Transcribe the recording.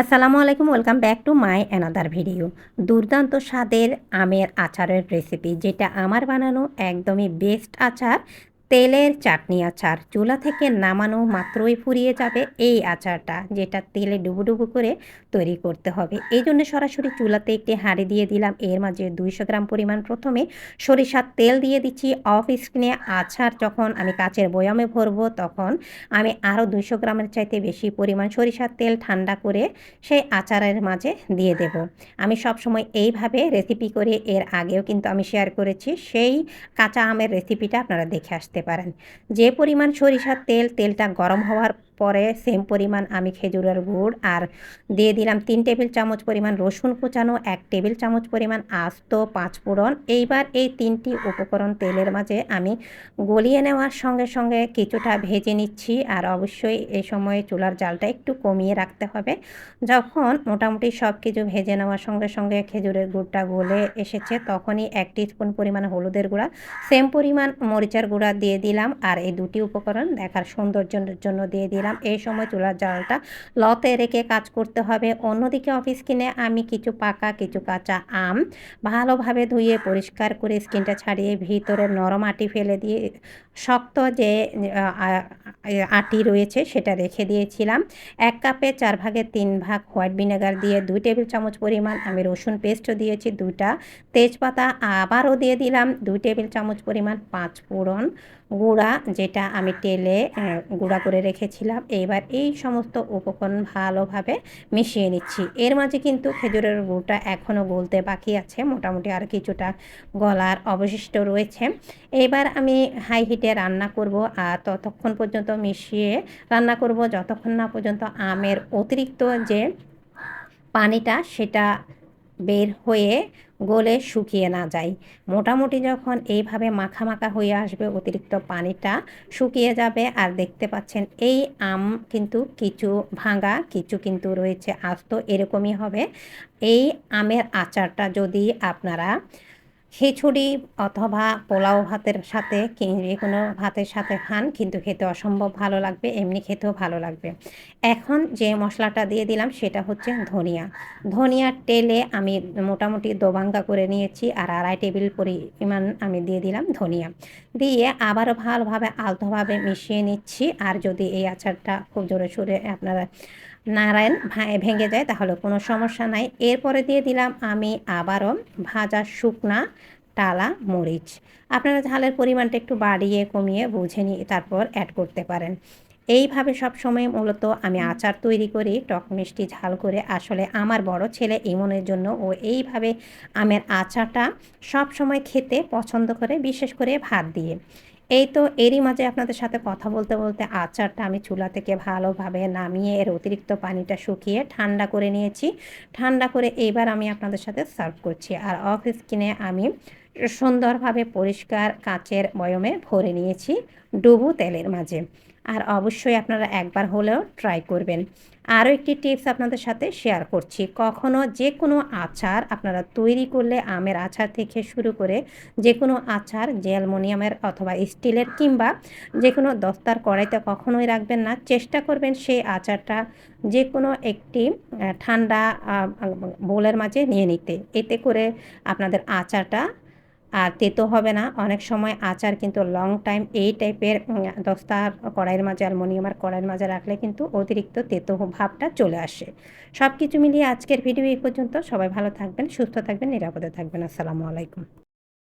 আসসালামু আলাইকুম, welcome back to my another video. দুর্দান্ত স্বাদের আমের আচারের রেসিপি, যেটা আমার বানানো একদমই বেস্ট আচার তেলের চাটনি আচার। চুলা থেকে নামানো মাত্রই ফুরিয়ে যাবে এই আচারটা, যেটা তেলে ডুবু করে তৈরি করতে হবে। এই জন্য সরাসরি চুলাতে একটি হাঁড়ি দিয়ে দিলাম। এর মাঝে দুইশো গ্রাম পরিমাণ প্রথমে সরিষার তেল দিয়ে দিচ্ছি। অফ স্ক্রিনে আচার যখন আমি কাচের বয়ামে ভরবো, তখন আমি আরও দুইশো গ্রামের চাইতে বেশি পরিমাণ সরিষার তেল ঠান্ডা করে সেই আচারের মাঝে দিয়ে দেব। আমি সবসময় এইভাবে রেসিপি করে এর আগেও কিন্তু আমি শেয়ার করেছি। সেই কাঁচা আমের রেসিপিটা আপনারা দেখে আসতে করতে পারেন। যে পরিমাণ সরিষার তেল তেলটা গরম হওয়ার পরে সেম পরিমাণ আমি খেজুরের গুড় আর দিয়ে দিলাম তিন টেবিল চামচ পরিমাণ রসুন কুচানো, এক টেবিল চামচ পরিমাণ আস্ত পাঁচ ফোড়ন। এইবার এই তিনটি উপকরণ তেলের মাঝে আমি গলিয়ে নেওয়ার সঙ্গে সঙ্গে কিছুটা ভেজে নিচ্ছি আর অবশ্যই এই সময়ে চুলার জালটা একটু কমিয়ে রাখতে হবে। যখন মোটামুটি সব কিছু ভেজে নেওয়ার সঙ্গে সঙ্গে খেজুরের গুড়টা গলে এসেছে, তখনই এক স্পুন পরিমাণ হলুদের গুঁড়া সেম পরিমাণ মরিচার গুঁড়া দিয়ে দিলাম আর এই দুটি উপকরণ দেখার সৌন্দর্যের জন্য দিয়ে দিলাম। দিলাম এই সময় চুলার জালটা লতে রেখে কাজ করতে হবে। অন্যদিকে অফিস কিনে আমি কিছু পাকা, কিছু কাঁচা আম ভালোভাবে ধুয়ে পরিষ্কার করে স্কিনটা ছাড়িয়ে ভিতরে নরম আটি ফেলে দিয়ে শক্ত যে আটি রয়েছে সেটা রেখে দিয়েছিলাম। এক কাপে চার ভাগের তিন ভাগ হোয়াইট ভিনেগার দিয়ে দুই টেবিল চামচ পরিমাণ আমি রসুন পেস্টও দিয়েছি দুটা তেজপাতা আবারও দিয়ে দিলাম দুই টেবিল চামচ পরিমাণ পাঁচ ফোড়ন গুঁড়া যেটা আমি তেলে গুঁড়া করে রেখেছিলাম। এবার এই সমস্ত উপকরণ ভালোভাবে মিশিয়ে নিচ্ছি। এর মাঝে কিন্তু খেজুরের গুঁড়টা এখনও গলতে বাকি আছে। মোটামুটি আর কিছুটা গলার অবশিষ্ট রয়েছে। এবার আমি হাই হিটে রান্না করব আর ততক্ষণ পর্যন্ত মিশিয়ে রান্না করব। যতক্ষণ না পর্যন্ত আমের অতিরিক্ত যে পানিটা সেটা বের হয়ে গলে শুকিয়ে না যায়। মোটামুটি যখন এইভাবে মাখা মাখা হয়ে আসবে, অতিরিক্ত পানিটা শুকিয়ে যাবে। আর দেখতে পাচ্ছেন এই আম কিন্তু কিছু ভাঙা, কিছু কিন্তু রয়েছে আস্ত, এরকমই হবে। এই আমের আচারটা যদি আপনারা খিচুড়ি অথবা পোলাও ভাতের সাথে যে কোনো ভাতের সাথে খান, কিন্তু খেতে অসম্ভব ভালো লাগবে, এমনি খেতেও ভালো লাগবে। এখন যে মশলাটা দিয়ে দিলাম, সেটা হচ্ছে ধনিয়া। ধনিয়ার তেলে আমি মোটামুটি দোবাঙ্গা করে নিয়েছি, আর আড়াই টেবিল পরিমাণ আমি দিয়ে দিলাম ধনিয়া। দিয়ে আবারও ভালোভাবে আলতোভাবে মিশিয়ে নিচ্ছি, আর যদি এই আচারটা খুব জোরে সোরে আপনারা নারায়ণ ভেঙে যায়, তাহলে কোনো সমস্যা নাই। এরপরে দিয়ে দিলাম আমি আবারও ভাজা শুকনা টালা মরিচ। আপনারা ঝালের পরিমাণটা একটু বাড়িয়ে, কমিয়ে বুঝে নিয়ে তারপর অ্যাড করতে পারেন। এইভাবে সব সময় মূলত আমি আচার তৈরি করি, টক মিষ্টি ঝাল করে। আসলে আমার বড় ছেলে ইমনের জন্য ও এইভাবে আমের আচারটা সব সময় খেতে পছন্দ করে, বিশেষ করে ভাত দিয়ে। এই তো এরই মাঝে আপনাদের সাথে কথা বলতে বলতে আচারটা আমি চুলা থেকে ভালোভাবে নামিয়ে এর অতিরিক্ত পানিটা শুকিয়ে ঠান্ডা করে নিয়েছি। ঠান্ডা করে এইবার আমি আপনাদের সাথে সার্ভ করছি। আর অফ স্কিনে আমি সুন্দরভাবে পরিষ্কার কাঁচের বয়মে ভরে নিয়েছি ডুবু তেলের মাঝে। আর অবশ্যই আপনারা একবার হলেও ট্রাই করবেন। আরও একটি টিপস আপনাদের সাথে শেয়ার করছি। কখনও যে কোনো আচার আপনারা তৈরি করলে আমের আচার থেকে শুরু করে যে কোনো আচার, যে অ্যালমোনিয়ামের অথবা স্টিলের কিংবা যে কোনো দস্তার কড়াইতে কখনোই রাখবেন না। চেষ্টা করবেন সেই আচারটা যে কোনো একটি ঠান্ডা বোলের মাঝে নিয়ে নিতে। এতে করে আপনাদের আচারটা আর তেতো হবে না। অনেক সময় আচার কিন্তু লং টাইম এই টাইপের দস্তার কড়াইয়ের মাঝে অ্যালমোনিয়ামের কড়াইয়ের মাঝে রাখলে কিন্তু অতিরিক্ত তেতো ভাবটা চলে আসে। সব কিছু মিলিয়ে আজকের ভিডিও এই পর্যন্ত। সবাই ভালো থাকবেন, সুস্থ থাকবেন, নিরাপদে থাকবেন। আসসালামু আলাইকুম।